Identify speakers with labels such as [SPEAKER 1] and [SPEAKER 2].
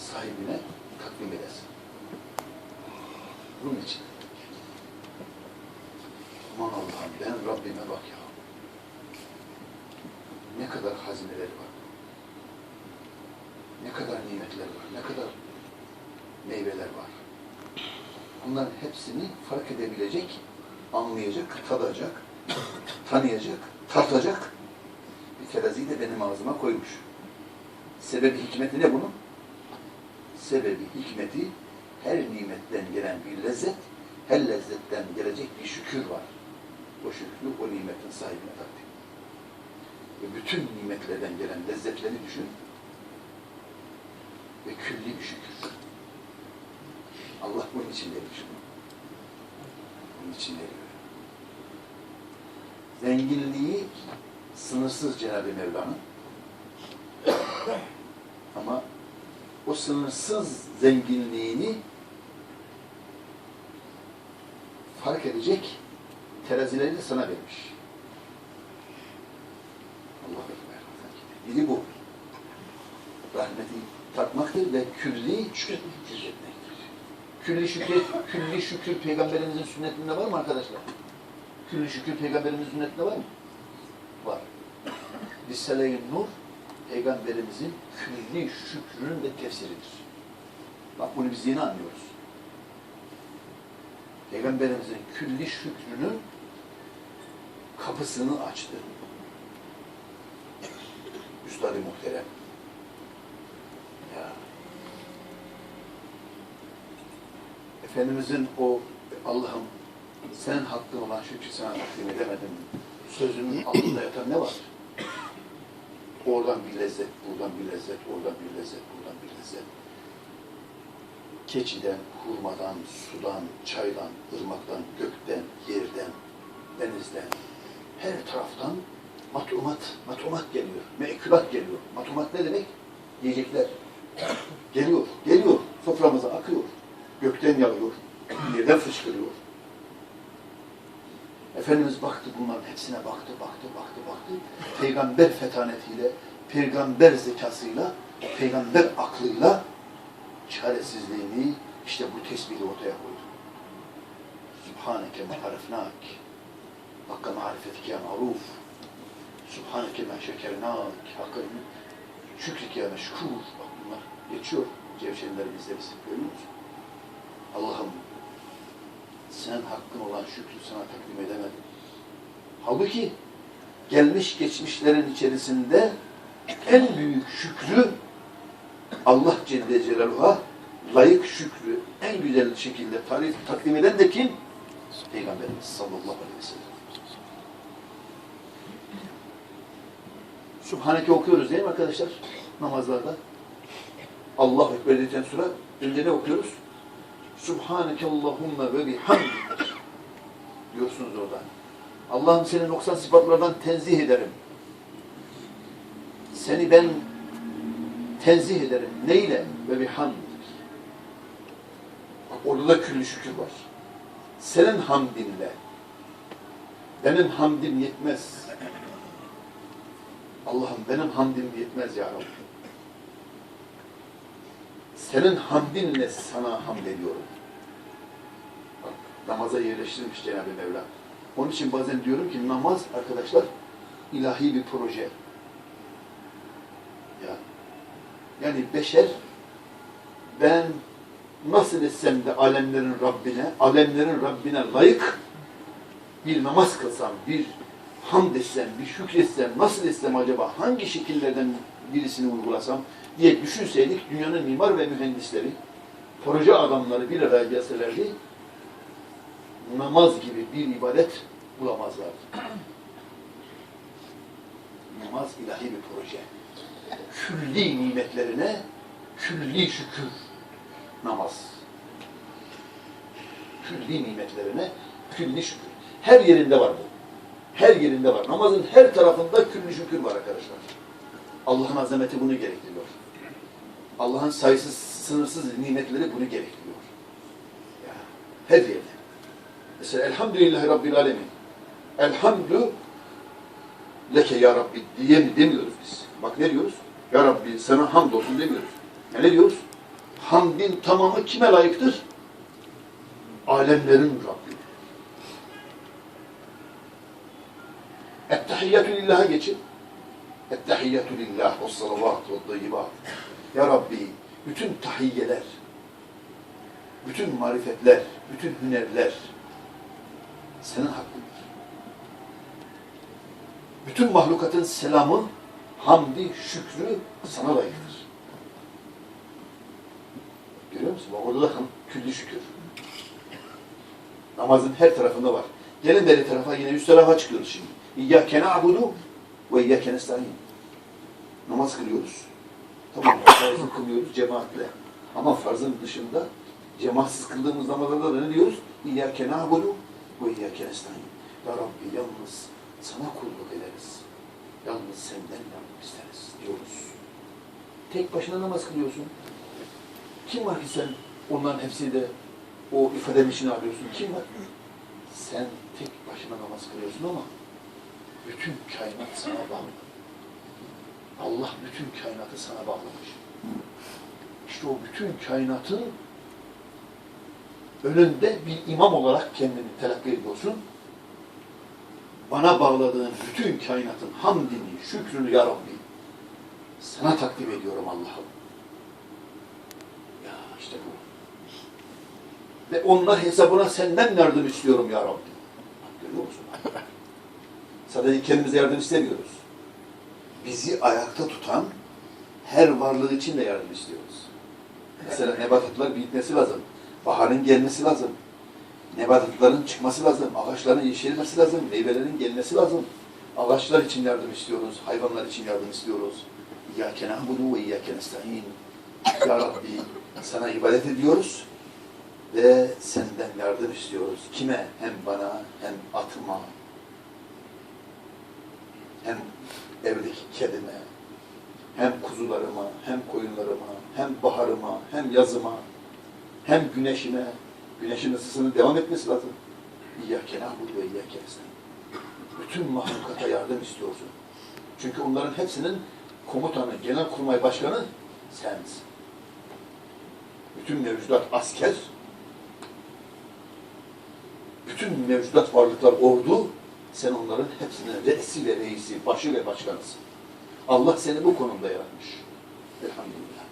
[SPEAKER 1] sahibine takdim edesin. Bunun için. Aman Allah'ım ben Rabbime bak ya. Ne kadar hazineleri var. Ne kadar nimetler var. Ne kadar meyveler var. Bunların hepsini fark edebilecek, anlayacak, tadacak, tanıyacak, tartacak bir teraziyi de benim ağzıma koymuş. Sebebi hikmeti ne bunun? Sebebi hikmeti her nimetten gelen bir lezzet, her lezzetten gelecek bir şükür var. O şükrü o nimetin sahibine takdim. Ve bütün nimetlerden gelen lezzetleri düşün ve külli bir şükür. Allah bunun için bunu. Bunun için veriyor. Zenginliği sınırsız Cenab-ı Mevla'nın. Ama o sınırsız zenginliğini fark edecek terazileri de sana vermiş. Allah Ekber. Biri bu. Rahmeti tatmaktır ve külli şükretmektir. Külli şükür, külli şükür peygamberimizin sünnetinde var mı arkadaşlar? Külli şükür peygamberimizin sünnetinde var mı? Var. Risale-i Nur peygamberimizin külli şükrünün de tefsiridir. Bak bunu biz yeni anlıyoruz. Peygamberimizin külli şükrünün kapısını açtı. Üstad-ı Muhterem. Ya. Efendimizin o Allah'ım senin hakkın olan şükrü sana takdim edemedim. Sözünün altında yatan ne var? Oradan bir lezzet, buradan bir lezzet, oradan bir lezzet, buradan bir lezzet. Keçiden, hurmadan, sudan, çaydan, ırmaktan, gökten, yerden, denizden, her taraftan matumat, matumat geliyor, meekülat geliyor. Matumat ne demek? Yiyecekler. Geliyor, geliyor, soframıza akıyor. Gökten yağıyor, yerden fışkırıyor. Efendimiz baktı bunların hepsine baktı, baktı, baktı, baktı. Peygamber fetanetiyle, peygamber zekasıyla, peygamber aklıyla çaresizliğini işte bu tesbihi ortaya koydu. Subhaneke ma arefnak. Hakka marifetike maruf. Subhaneke ma şekernak. Hakka şükrike meşkur. Bak bunlar geçiyor. Cevşenlerimizde biz görüyor musun? Allah'ım sen hakkın olan şükrü sana takdim edemedim. Halbuki gelmiş geçmişlerin içerisinde en büyük şükrü Allah Celle Celaluhu'ya layık şükrü en güzel şekilde tarif, takdim eden de kim? Peygamberimiz sallallahu aleyhi ve sellem. Subhaneke okuyoruz değil mi arkadaşlar? Namazlarda. Allah Ekber dedikten sonra önce ne okuyoruz? Subhaneke Allahümme ve bihamdik diyorsunuz oradan. Allah'ım seni noksan sıfatlardan tenzih ederim. Seni ben tenzih ederim. Neyle? Ve bihamdik. Orada da küllü şükür var. Senin hamdinle. Benim hamdim yetmez. Allah'ım benim hamdim yetmez ya Rabbi. Senin hamdinle sana hamd ediyorum. Bak, namaza yerleştirilmiş Cenab-ı Mevla. Onun için bazen diyorum ki namaz arkadaşlar ilahi bir proje. Ya. Yani beşer ben nasıl etsem de alemlerin Rabbine, alemlerin Rabbine layık bir namaz kılsam, bir hamd etsem, bir şükretsem, nasıl etsem acaba, hangi şekillerden birisini uygulasam diye düşünseydik dünyanın mimar ve mühendisleri, proje adamları bir araya gelselerdi namaz gibi bir ibadet bulamazlardı. namaz ilahi bir proje. Külli nimetlerine külli şükür namaz. Külli nimetlerine külli şükür. Her yerinde var bu. Her yerinde var. Namazın her tarafında külli şükür var arkadaşlar. Allah'ın azameti bunu gerektiriyor. Allah'ın sayısız, sınırsız nimetleri bunu gerektiriyor. Ya, her. Mesela Elhamdülillahi Rabbil Alemin. Elhamdü leke ya Rabbi diye mi demiyoruz biz. Bak ne diyoruz? Ya Rabbi sana hamdolsun demiyoruz. Ya ne diyoruz? Hamdin tamamı kime layıktır? Alemlerin Rabbi. Ettehiyyatü lillaha geçin. Ettehiyyatü lillah ve salavatü ve tayyibat. Ya Rabbi, bütün tahiyyeler, bütün marifetler, bütün hünerler senin hakkındır. Bütün mahlukatın selamı, hamdi, şükrü sana layıktır. Görüyor musun? Bak orada da külli şükür. Namazın her tarafında var. Gelin beri tarafa yine üst tarafa çıkıyoruz şimdi. İyyâke na'budu ve iyyâke nestaîn. Namaz kılıyoruz. Tamam, farzı kılıyoruz cemaatle. Ama farzın dışında cemaatsiz kıldığımız namazlarda da ne diyoruz? İyyâke na'budu ve iyyâke nestaîn. Ya Rabbi yalnız sana kulluk ederiz. Yalnız senden yardım isteriz diyoruz. Tek başına namaz kılıyorsun. Kim var ki sen onların hepsiyle o ifade içine alıyorsun? Kim var? Sen tek başına namaz kılıyorsun ama bütün kainat sana bağlı. Allah bütün kainatı sana bağlamış. İşte o bütün kainatın önünde bir imam olarak kendini telakki ediyorsun. Bana bağladığın bütün kainatın hamdini, şükrünü ya Rabbi sana takdim ediyorum Allah'ım. Ya işte bu. Ve onlar hesabına senden yardım istiyorum ya Rabbi. Görüyor musun? Sadece kendimize yardım istemiyoruz. Bizi ayakta tutan her varlığı için de yardım istiyoruz. Mesela nebatatlar bitmesi lazım. Baharın gelmesi lazım. Nebatatların çıkması lazım. Ağaçların yeşermesi lazım. Meyvelerin gelmesi lazım. Ağaçlar için yardım istiyoruz. Hayvanlar için yardım istiyoruz. İyyâke na'budu ve iyyâke nestaîn. Ya Rabbi sana ibadet ediyoruz ve senden yardım istiyoruz. Kime? Hem bana hem atıma hem evdeki kedime hem kuzularıma hem koyunlarıma hem baharıma hem yazıma hem güneşime güneşin ısısının devam etmesi lazım. İyyâke na'budu ve iyyâke. Bütün mahlukata yardım istiyorsun. Çünkü onların hepsinin komutanı, genelkurmay başkanı sensin. Bütün mevcudat asker, bütün mevcudat varlıklar ordu, sen onların hepsinin reisi ve reisi, başı ve başkanısın. Allah seni bu konumda yaratmış. Elhamdülillah.